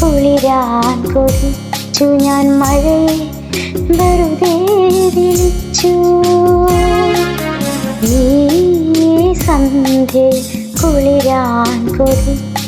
കുളിരാൻ കൊതിച്ചു ഞാൻ മഴയെ വെറുതെ വിളിച്ചു ഈ സന്ധ്യ കുളിരാൻ കൊതിച്ചു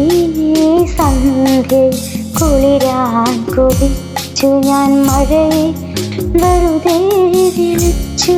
സന്ധ്യ കുളിരാൻ കൊതിച്ചു ഞാൻ മഴയെ വെറുതെ വിളിച്ചു.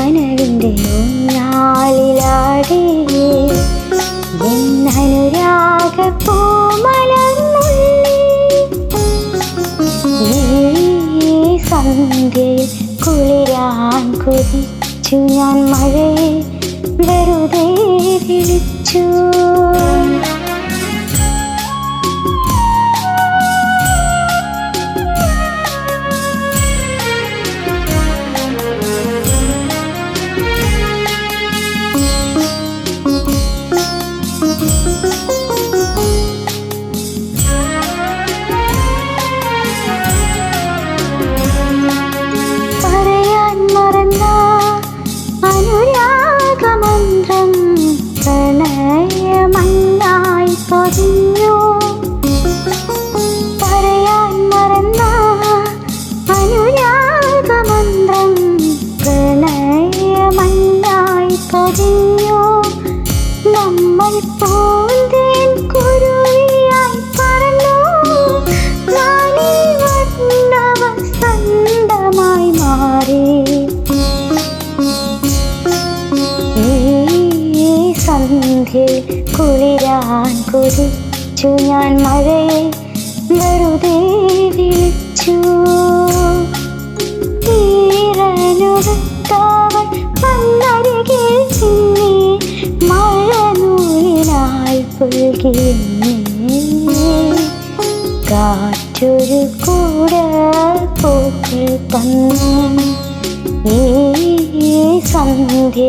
കനവിന്റെ കുളിരാൻ കൊതിച്ചു ഞാൻ മഴയെ വെറുതെ വിളിച്ചു. സന്ധ്യ കുളിരാൻ കൊതിച്ചു ഞാൻ മഴയെ വെറുതെ വിളിച്ചു. കാറ്റൊരു കൂടെ പൂക്കൾ സന്ധ്യ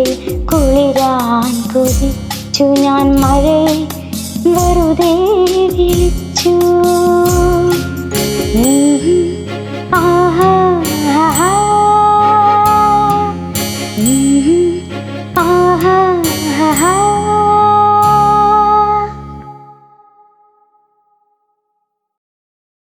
കുളിരാൻ കുതിച്ചു വിളിച്ചു ഞാൻ മഴയെ വെറുതെ വിളിച്ചു